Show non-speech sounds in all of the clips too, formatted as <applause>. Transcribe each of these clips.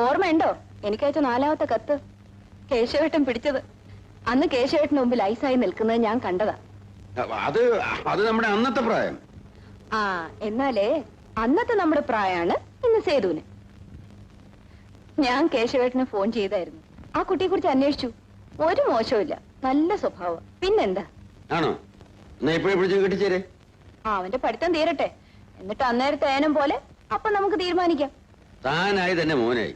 ഓർമ്മയുണ്ടോ? എനിക്കയച്ച നാലാമത്തെ കത്ത്. കേശവേട്ടൻ പിടിച്ചത്. അന്ന് കേശവേട്ടന് മുമ്പിൽ ഐസായി നിൽക്കുന്നത് ഞാൻ കണ്ടതാ. അത് അത് നമ്മുടെ അന്നത്തെ പ്രായം. ആ എന്നാലേ അന്നത്തെ നമ്മുടെ പ്രായമാണ് ഇന്ന് സേതുവിന്. ഞാൻ കേശവേട്ടന് ഫോൺ ചെയ്തായിരുന്നു. ആ കുട്ടിയെ കുറിച്ച് അന്വേഷിച്ചു. ഒരു മോശമില്ല നല്ല സ്വഭാവം. പിന്നെന്താ? ആണോ? കെട്ടിച്ചേരെ. ആ അവന്റെ പഠിത്തം തീരട്ടെ. എന്നിട്ട് അന്നേരത്തെ ഏനം പോലെ അപ്പൊ നമുക്ക് തീരുമാനിക്കാം. താനായി തന്നെ മോനായി.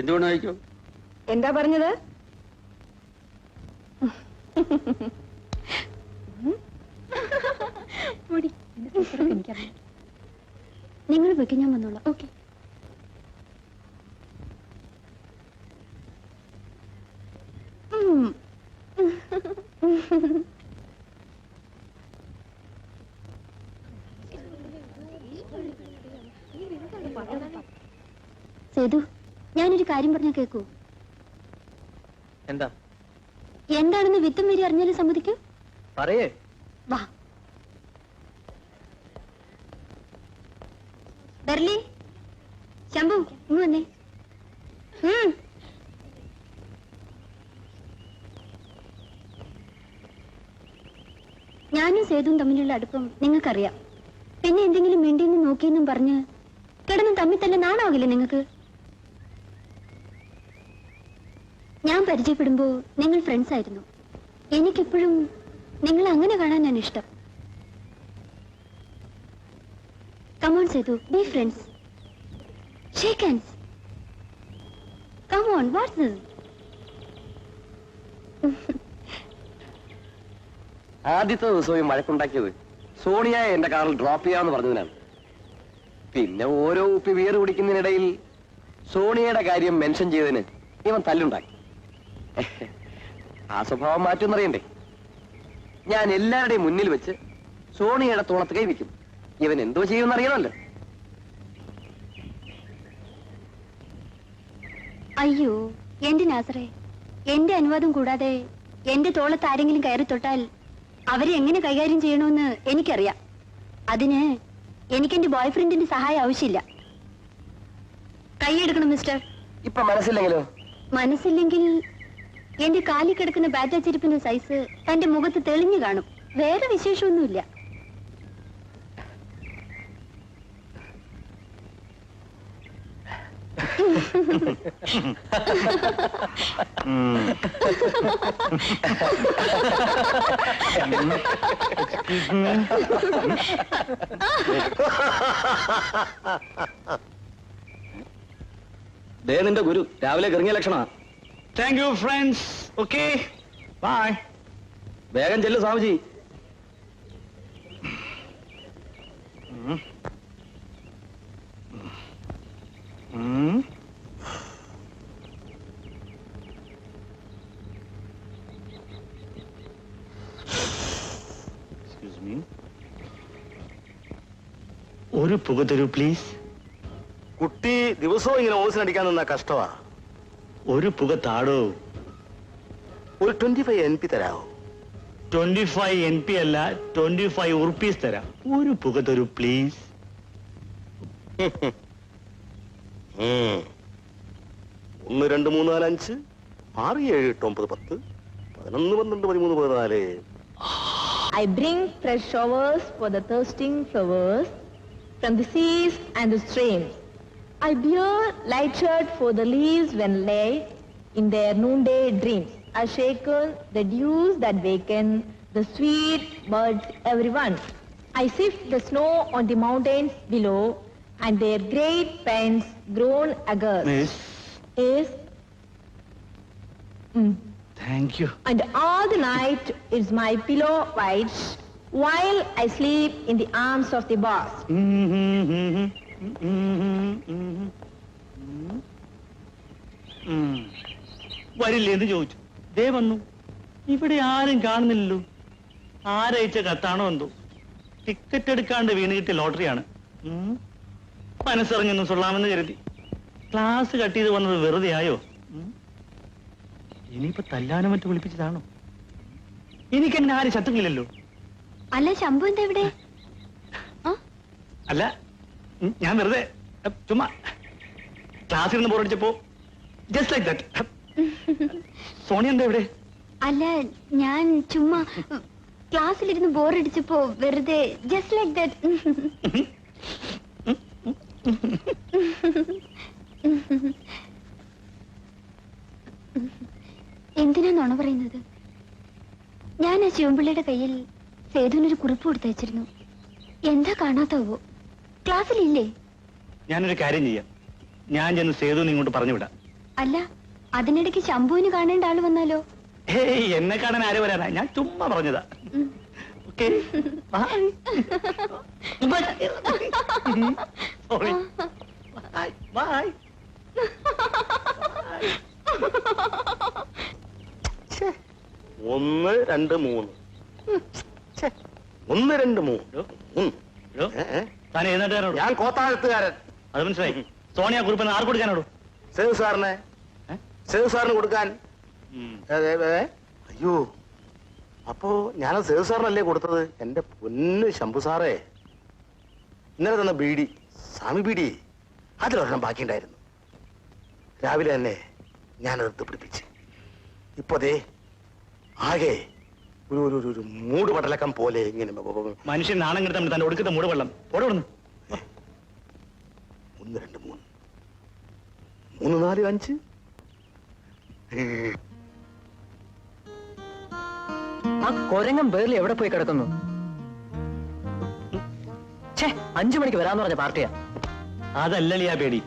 എന്തുകൊണ്ട് വായിക്കോ എന്താ പറഞ്ഞത്? നിങ്ങൾ വെക്ക് ഞാൻ വന്നോളാം. ഓക്കെ. സേതു ഞാനൊരു കാര്യം പറഞ്ഞാൽ കേക്കൂ. എന്താ? എന്താണെന്ന് വിത്തും വരി അറിഞ്ഞാലും സമ്മതിക്കൂ? പറയേ. വാ. ഡർലി ശംഭു ഇങ്ങ് വന്നേ. ഞാനും സേതുവും തമ്മിലുള്ള അടുപ്പം നിങ്ങൾക്കറിയാം. പിന്നെ എന്തെങ്കിലും മിണ്ടിന്ന് നോക്കിയെന്നും പറഞ്ഞ് കിടന്നും തമ്മിൽ തന്നെ നാണാവില്ലേ നിങ്ങൾക്ക്? ഞാൻ പരിചയപ്പെടുമ്പോ നിങ്ങൾ ഫ്രണ്ട്സ് ആയിരുന്നു. എനിക്കെപ്പോഴും നിങ്ങൾ അങ്ങനെ കാണാൻ ഞാൻ ഇഷ്ടം. Come on Sethu be friends shake hands come on what's ആദ്യത്തെ ദിവസം ഈ മഴക്കുണ്ടാക്കിയത് സോണിയ എന്റെ കാറിൽ ഡ്രോപ്പ് ചെയ്യാന്ന് പറഞ്ഞതിനാണ്. പിന്നെ ഓരോ ഉപ്പി ബിയർ കുടിക്കുന്നതിനിടയിൽ സോണിയയുടെ കാര്യം മെൻഷൻ ചെയ്തതിന് ഇവൻ തല്ലുണ്ടാക്കി. ആ സ്വഭാവം മാറ്റുമെന്നറിയണ്ടേ ഞാൻ എല്ലാവരുടെയും മുന്നിൽ വെച്ച് സോണിയുടെ തോളത്ത് കൈവയ്ക്കും ഇവൻ എന്തോ ചെയ്യുമെന്ന് അറിയണമല്ലോ അയ്യോ എന്റെ നാസറേ എന്റെ അനുവാദം കൂടാതെ എന്റെ തോളത്ത് ആരെങ്കിലും കയറി തൊട്ടാൽ അവരെ എങ്ങനെ കൈകാര്യം ചെയ്യണമെന്ന് എനിക്കറിയാം. അതിന് എനിക്കെന്റെ ബോയ്ഫ്രണ്ടിന്റെ സഹായം ആവശ്യമില്ല. കൈയെടുക്കണം മിസ്റ്റർ. ഇപ്പൊ മനസ്സില്ലെങ്കിലോ? മനസ്സില്ലെങ്കിൽ എന്റെ കാലിൽ കിടക്കുന്ന ബാറ്റ ചെരുപ്പിന്റെ സൈസ് തന്റെ മുഖത്ത് തെളിഞ്ഞു കാണും. വേറെ വിശേഷമൊന്നുമില്ല. ദേ നിന്റെ ഗുരു രാവിലെ കിറങ്ങിയ ലക്ഷണ Thank you friends okay bye വേഗം ചെല്ലു സ്വാമിജി Hmm. Excuse me. ഒരു പുക തരൂ പ്ലീസ് കുട്ടി ദിവസവും ഇങ്ങനെ ഓസിനടിക്കാൻ നിന്ന കഷ്ടമാ ഒരു പുക താടോ? ഒരു ട്വന്റി ഫൈവ് എൻ പി തരാവോ? ട്വന്റി ഫൈവ് എൻ പി അല്ല ട്വന്റി ഫൈവ് ഉറുപ്പീസ് തരാം. ഒരു പുക തരൂ പ്ലീസ്. <laughs> ഒന്ന് രണ്ട് മൂന്ന് നാല് അഞ്ച്. ആറ് ഏഴ് എട്ട് ഒമ്പത് പത്ത്. പതിനൊന്ന് പന്ത്രണ്ട് പതിമൂന്ന് പതിനാല്. I bring fresh showers for the thirsting flowers from the seas and the streams. I bear light shirt for the leaves when lay in their noonday dreams. Are shaken the dews that waken the sweet birds everyone. I sift the snow on the mountains below and their great pens grown aghast. Miss? Is? Mm. Thank you. And all the night is my pillow white while I sleep in the arms of the boss. Mm-hmm. mm-hmm, mm-hmm. വരില്ലേ എന്ന് ചോദിച്ചു. ദേ വന്നു. ഇവിടെ ആരും കാണുന്നില്ലല്ലോ. ആരയച്ച കത്താണോ എന്തോ. Ticket എടുക്കാണ്ട് വീണ് കിട്ടിയ ലോട്ടറിയാണ്. ഉം. മനസ്സറിഞ്ഞൊന്ന് സൊള്ളാമെന്ന് കരുതി. ക്ലാസ് കട്ട് ചെയ്ത് വന്നത് വെറുതെ ആയോ? ഉം. ഇനിയിപ്പോ തല്ലാനും മറ്റു വിളിപ്പിച്ചതാണോ? എനിക്കെന്നെ ആരും ശത്രുക്കളില്ലല്ലോ അല്ല ശംഭു എന്താ ഇവിടെ? അല്ല ഞാൻ വെറുതെ ചുമ്മാ. ക്ലാസ്സിൽ നിന്ന് ബോറടിച്ചപ്പോ ജസ്റ്റ് ലൈക്ക് ദാറ്റ് സോണി എന്താ ഇവിടെ? അല്ല ഞാൻ ചുമ്മാ ക്ലാസ്സിലിരുന്ന് ബോറടിച്ചപ്പോ വെറുതെ ജസ്റ്റ് ലൈക്ക് ദാറ്റ് എന്തിനാ നുണ പറയുന്നത്? ഞാൻ ആ ശിവൻപിള്ളയുടെ കയ്യിൽ സേതുവിനൊരു കുറിപ്പ് കൊടുത്തയച്ചിരുന്നു. എന്താ കാണാത്താവോ? ക്ലാസ്സിലില്ലേ? ഞാനൊരു കാര്യം ചെയ്യാം. ഞാൻ ചെന്ന് സേതു ഇങ്ങോട്ട് പറഞ്ഞു വിടാം അല്ല അതിനിടയ്ക്ക് ശംഭുവിന് കാണേണ്ട ആൾ വന്നാലോ? ഹേയ് എന്നെ കാണാൻ ആര് വരാനാ? ഞാൻ ചുമ്മാ പറഞ്ഞതാ. ഓക്കെ. സോറി ബൈ ഒന്ന് രണ്ട് മൂന്ന്. ഒന്ന് രണ്ട് മൂന്ന്. താൻ ഞാൻ കോത്താഴത്തുകാരൻ. അത് മനസ്സിലായി. സോണിയ കുറിപ്പ് ആർക്ക് കൊടുക്കാനോട്? സേതു സാറിന്. സേതു സാറിന് കൊടുക്കാൻ. അയ്യോ. അപ്പോ ഞാൻ സേവ് സാറിനല്ലേ കൊടുത്തത്? എന്റെ പൊന്ന് ശംഭു സാറേ. ഇന്നലെ തന്ന ബീഡി സ്വാമി ബീഡി അതിലൊരെണ്ണം ബാക്കിയുണ്ടായിരുന്നു. രാവിലെ തന്നെ ഞാനത് പിടിപ്പിച്ച്. ഇപ്പൊ ദേ ആകെ ഒരു ഒരു ഒരു- ഒരു മൂട് പടലക്കം പോലെ ഇങ്ങനെ ബ- ബ- ബ- മനുഷ്യൻ നാണം തന്നെ തന്റെ ഒടുക്കത്തെ മൂടുവെള്ളം ഓടോടുന്നു ഒന്ന് രണ്ട് മൂന്ന്. മൂന്ന് നാല് അഞ്ച്. ആ കൊരങ്ങം വേറിൽ എവിടെ പോയി കിടക്കുന്നു? ഛേ അഞ്ചു മണിക്ക് വരാന്ന് പറഞ്ഞ പാർട്ടിയാ. അതല്ലല്ലേ ആ പേടി.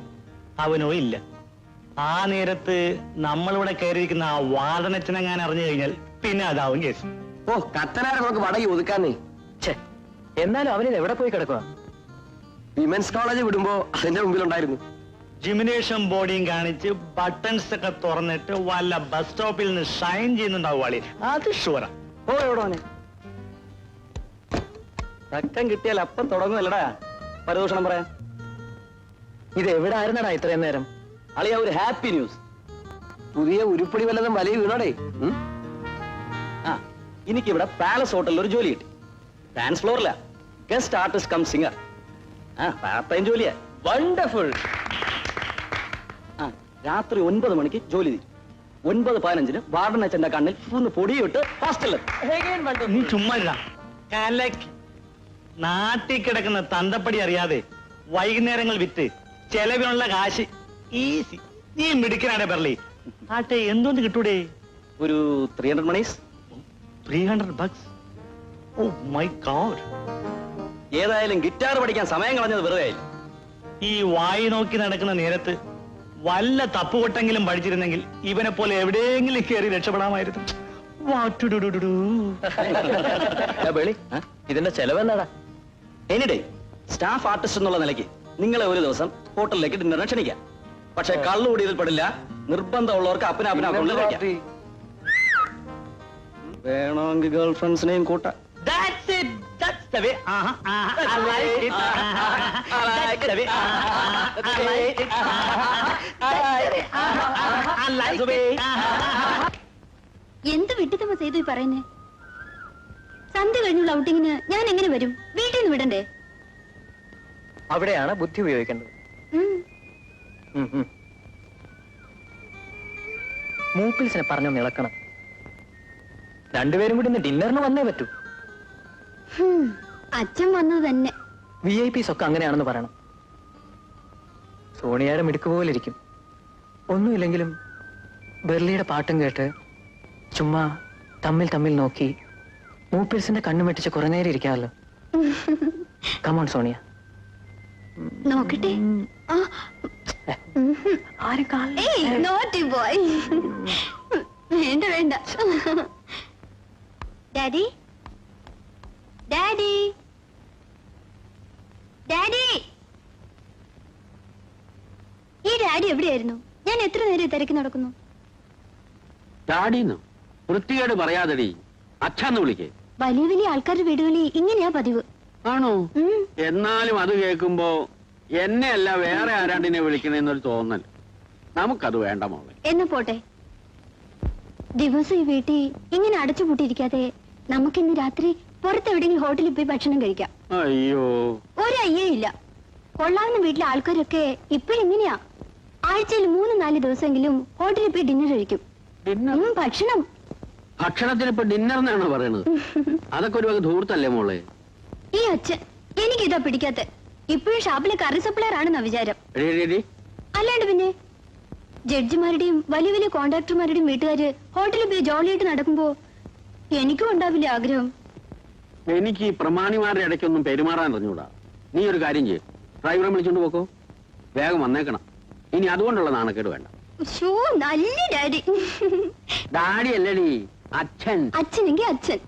അവനോ ഇല്ല ആ നേരത്ത് നമ്മളിവിടെ കയറിയിരിക്കുന്ന ആ വാദനച്ചനെങ്ങാൻ അറിഞ്ഞു കഴിഞ്ഞാൽ പിന്നെ അതാവും കേസ്. ഓ കത്തനാരെ നമുക്ക് വടകി ഒതുക്കാന്നേ. ഛേ എന്നാലും അവനിത് എവിടെ പോയി കിടക്കുക വിമൻസ് കോളേജ് വിടുമ്പോ അതിന്റെ മുമ്പിലുണ്ടായിരുന്നു. ജിമിനേഷൻ ബോഡിയും കാണിച്ച് ബട്ടൺസ് ഒക്കെ തുറന്നിട്ട് വല്ല ബസ് സ്റ്റോപ്പിൽ നിന്ന് ഷൈൻ ചെയ്യുന്നുണ്ടാവും വാളി അത് ഷുവറാ. ഓ എവിടെ രക്തം തക്കം കിട്ടിയാൽ അപ്പം തുടങ്ങുമല്ലടാ പരദൂഷണം പറയാൻ. ഇത് എവിടെ ആയിരുന്നടാ ഇത്രയും നേരം? അളിയ ഒരു ഹാപ്പി ന്യൂസ്. പുതിയ ഉരുപ്പടി വല്ലതും വലിയ വീണോടേ? ഉം? ആ. എനിക്കിവിടെ പാലസ് ഹോട്ടലിൽ ഒരു ജോലി കിട്ടി. ഡാൻസ് ഫ്ലോറില ഗസ്റ്റ് ആർട്ടിസ്റ്റ് കം സിംഗർ ആ പാർട്ട് ടൈം ജോലിയാ. വണ്ടർഫുൾ ആ രാത്രി ഒൻപത് മണിക്ക് ജോലി തീരും ഒൻപത് പതിനഞ്ചിന് വാർഡൻ അച്ഛന്റെ കണ്ണിൽ ഒന്ന് പൊടിയിട്ട് ഹോസ്റ്റലിൽ നീ ചുമ്മാ. കലക്കി. നാട്ടിൽ കിടക്കുന്ന തന്തപ്പടി അറിയാതെ വൈകുന്നേരങ്ങൾ വിറ്റ് ചെലവിനുള്ള കാശ് ഈസി നീ മിടുക്കനാടെ പെർലി ആട്ടെ എന്തുകൊണ്ട് കിട്ടൂടെ? ഒരു three hundred monies three hundred bucks oh my God ഏതായാലും ഗിറ്റാർ പഠിക്കാൻ സമയം കളഞ്ഞത് വെറുതെ ആയില്ല ഈ വായി നോക്കി നടക്കുന്ന നേരത്ത് വല്ല തപ്പുകൊട്ടെങ്കിലും പഠിച്ചിരുന്നെങ്കിൽ ഇവനെ പോലെ എവിടെയെങ്കിലും കയറി രക്ഷപ്പെടാമായിരുന്നു. ഇതിന്റെ ചെലവ് എന്നാടാ എനിഡേ സ്റ്റാഫ് ആർട്ടിസ്റ്റ് എന്നുള്ള നിലയ്ക്ക് നിങ്ങളെ ഒരു ദിവസം ഹോട്ടലിലേക്ക് ഡിന്നറിന് ക്ഷണിക്കാം. പക്ഷെ കള്ളുകൂടി ഇതിൽ പെടില്ല നിർബന്ധമുള്ളവർക്ക് അപ്പന അപ്പന വേണമെങ്കിൽ ഗേൾ ഫ്രണ്ട്സിനെയും കൂട്ടാം That's it. That's the way. Uh-huh, uh-huh. I like it. Uh-huh. That's the way. Uh-huh. I like it. Uh-huh. Way. Uh-huh. I like it. Uh-huh. എന്ത് വിട്ടിത്തമ്മ ചെയ്തു ഈ പറയുന്നേ സന്ധ്യ കഴിഞ്ഞുള്ള ഔട്ടിങ്ങിന് ഞാൻ എങ്ങനെ വരും വീട്ടിൽ നിന്ന് വിടണ്ടേ അവിടെയാണ് ബുദ്ധി ഉപയോഗിക്കേണ്ടത് ഉം. മൂപ്പിൽസിനെ പറഞ്ഞു ഇളക്കണം രണ്ടുപേരും കൂടി ഇന്ന് ഡിന്നറിന് വന്നേ പറ്റൂ. അച്ഛൻ വന്നത് തന്നെ. വി ഐ പിസ് ഒക്കെ അങ്ങനെയാണെന്ന് പറയണം. സോണിയയുടെ മിടുക്ക് പോലെ ഇരിക്കും ഒന്നുമില്ലെങ്കിലും ബെർലിയുടെ പാട്ടും കേട്ട് ചുമ്മാ തമ്മിൽ തമ്മിൽ നോക്കി മൂപ്പിൽസിന്റെ കണ്ണു മെട്ടിച്ച് കുറെ നേരം ഇരിക്കാമല്ലോ. Come on Sonia. നോക്കട്ടെ. വേണ്ട വേണ്ട. ഡാഡി ഡാഡി ഡാഡി ഈ ഡാഡി എവിടെയായിരുന്നു? ഞാൻ എത്ര നേരം തിരക്കി നടക്കുന്നു? ഡാഡിന്നോ വൃത്തികേട് പറയാതെടി. അച്ഛന്ന് വിളിക്കേ. വലിയ വലിയ ആൾക്കാരുടെ വീടുകളിൽ ഇങ്ങനെയാ പതിവ്. ആണോ. എന്നാലും അത് കേൾക്കുമ്പോ എന്നെ അല്ല വേറെ ആരാണ്ടിനെ വിളിക്കണെന്നൊരു തോന്നൽ. നമുക്കത് വേണ്ട മോളെ. എന്നാ പോട്ടെ. ദിവസം ഈ വീട്ടിൽ ഇങ്ങനെ അടച്ചുപൂട്ടിയിരിക്കാതെ നമുക്കിന്ന് രാത്രി പുറത്തെവിടെങ്കിലും ഹോട്ടലിൽ പോയി ഭക്ഷണം കഴിക്കാം. അയ്യോ. ഒരു അയ്യേ ഇല്ല. കൊള്ളാവുന്ന വീട്ടിലെ ആൾക്കാരൊക്കെ ഇപ്പോഴെങ്ങനെയാ ആഴ്ചയിൽ മൂന്ന് നാല് ദിവസമെങ്കിലും ഹോട്ടലിൽ പോയി ഡിന്നർ കഴിക്കും. ഉം, ഭക്ഷണം. ഭക്ഷണത്തിന് ഇപ്പൊ ഡിന്നർ എന്നാണ് പറയണത്? <laughs> അതൊക്കെ ഒരു വക ധൂർത്തല്ലേ മോളെ? ഈ അച്ഛൻ എനിക്കിതാ പിടിക്കാത്ത. ഇപ്പോഴും ഷാപ്പിലെ കറി സപ്ലയർ ആണെന്നാ വിചാരം. എടീ, എടീ, എടീ. അല്ലാണ്ട് പിന്നെ ജഡ്ജിമാരുടെയും വലിയ വലിയ കോൺട്രാക്ടർമാരുടെയും വീട്ടുകാര് ഹോട്ടലിൽ പോയി ജോളിയായിട്ട് നടക്കുമ്പോ എനിക്കും ഉണ്ടാവില്ല ആഗ്രഹം? എനിക്ക് ഈ പ്രമാണിമാരുടെ ഇടയ്ക്കൊന്നും പെരുമാറാൻ അറിഞ്ഞൂടാ. നീ ഒരു കാര്യം ചെയ്യും. ഡ്രൈവറെ വിളിച്ചോണ്ട് പോക്കോ. വേഗം വന്നേക്കണം. ഇനി അതുകൊണ്ടുള്ള നാണക്കേട് വേണ്ട. ഷോ നല്ല ഡാഡി. ഡാഡി അല്ലടി അച്ഛൻ. അച്ഛനെങ്കി അച്ഛൻ.